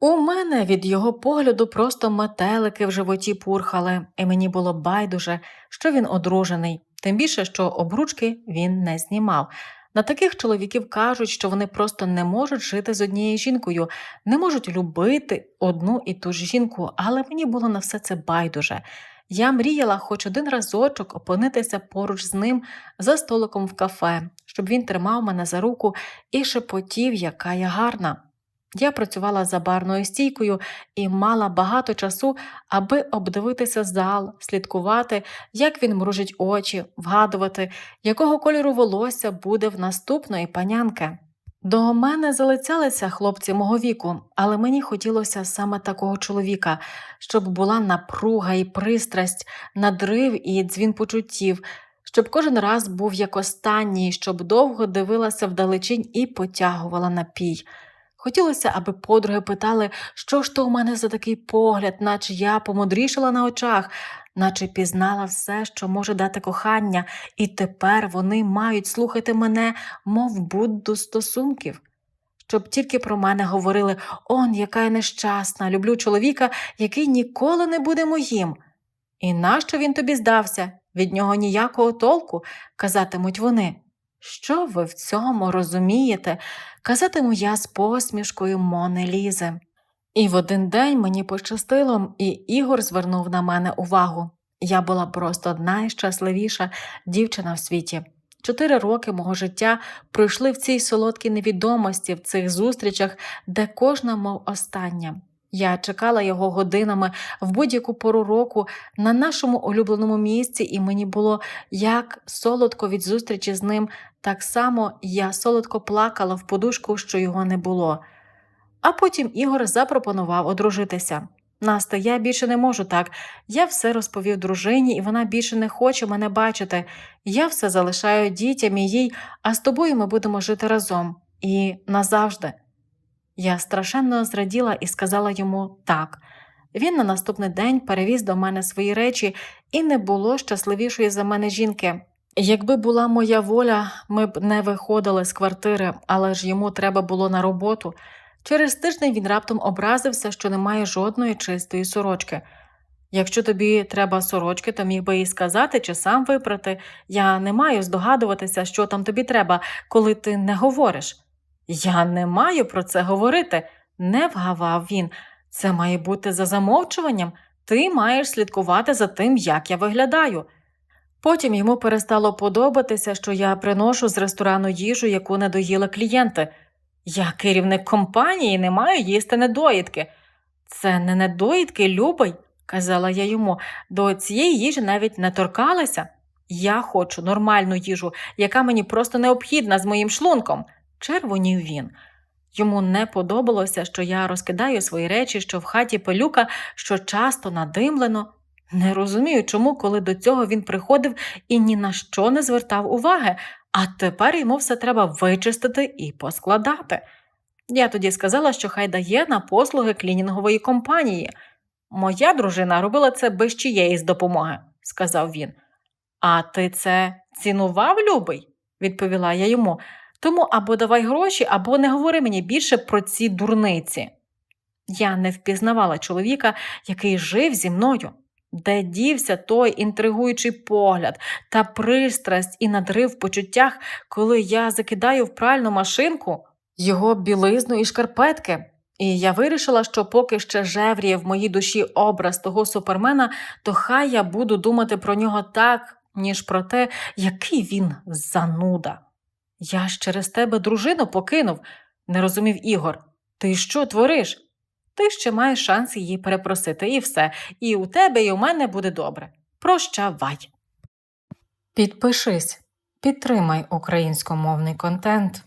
У мене від його погляду просто метелики в животі пурхали, і мені було байдуже, що він одружений, тим більше, що обручки він не знімав. На таких чоловіків кажуть, що вони просто не можуть жити з однією жінкою, не можуть любити одну і ту ж жінку, але мені було на все це байдуже. Я мріяла хоч один разочок опинитися поруч з ним за столиком в кафе, щоб він тримав мене за руку і шепотів, яка я гарна. Я працювала за барною стійкою і мала багато часу, аби обдивитися зал, слідкувати, як він мружить очі, вгадувати, якого кольору волосся буде в наступної панянки. До мене залицялися хлопці мого віку, але мені хотілося саме такого чоловіка, щоб була напруга і пристрасть, надрив і дзвін почуттів, щоб кожен раз був як останній, щоб довго дивилася вдалечінь і потягувала напій. Хотілося, аби подруги питали, що ж то у мене за такий погляд, наче я помудрішала на очах, наче пізнала все, що може дати кохання, і тепер вони мають слухати мене, мов Будду стосунків. Щоб тільки про мене говорили он, яка я нещасна, люблю чоловіка, який ніколи не буде моїм. І нащо він тобі здався? Від нього ніякого толку, казатимуть вони. Що ви в цьому розумієте? казатиму я з посмішкою Мони Лізи. І в один день мені пощастило, і Ігор звернув на мене увагу. Я була просто найщасливіша дівчина в світі. Чотири роки мого життя пройшли в цій солодкій невідомості, в цих зустрічах, де кожна, мов остання. Я чекала його годинами в будь-яку пору року на нашому улюбленому місці, і мені було як солодко від зустрічі з ним, так само я солодко плакала в подушку, що його не було. А потім Ігор запропонував одружитися. Наста, я більше не можу так. Я все розповів дружині, і вона більше не хоче мене бачити. Я все залишаю дітям і їй, а з тобою ми будемо жити разом і назавжди. Я страшенно зраділа і сказала йому так. Він на наступний день перевіз до мене свої речі, і не було щасливішої за мене жінки. Якби була моя воля, ми б не виходили з квартири, але ж йому треба було на роботу. Через тиждень він раптом образився, що немає жодної чистої сорочки. Якщо тобі треба сорочки, то міг би і сказати чи сам випрати. Я не маю здогадуватися, що там тобі треба, коли ти не говориш. Я не маю про це говорити, не вгавав він. Це має бути за замовчуванням. Ти маєш слідкувати за тим, як я виглядаю. Потім йому перестало подобатися, що я приношу з ресторану їжу, яку не доїли клієнти. Я керівник компанії не маю їсти недоїдки. Це не недоїдки, любий, казала я йому, до цієї їжі навіть не торкалася. Я хочу нормальну їжу, яка мені просто необхідна з моїм шлунком червонів він. Йому не подобалося, що я розкидаю свої речі, що в хаті пилюка, що часто надимлено. Не розумію, чому, коли до цього він приходив і ні на що не звертав уваги, а тепер йому все треба вичистити і поскладати. Я тоді сказала, що хай дає на послуги клінінгової компанії. Моя дружина робила це без чиєїсь допомоги, сказав він. А ти це цінував, любий? відповіла я йому. Тому або давай гроші, або не говори мені більше про ці дурниці. Я не впізнавала чоловіка, який жив зі мною, де дівся той інтригуючий погляд та пристрасть і надрив в почуттях, коли я закидаю в пральну машинку його білизну і шкарпетки. І я вирішила, що поки ще жевріє в моїй душі образ того супермена, то хай я буду думати про нього так, ніж про те, який він зануда. Я ж через тебе дружину покинув, не розумів Ігор. Ти що твориш? Ти ще маєш шанс її перепросити, і все, і у тебе, і у мене буде добре. Прощавай. Підпишись, підтримай українськомовний контент.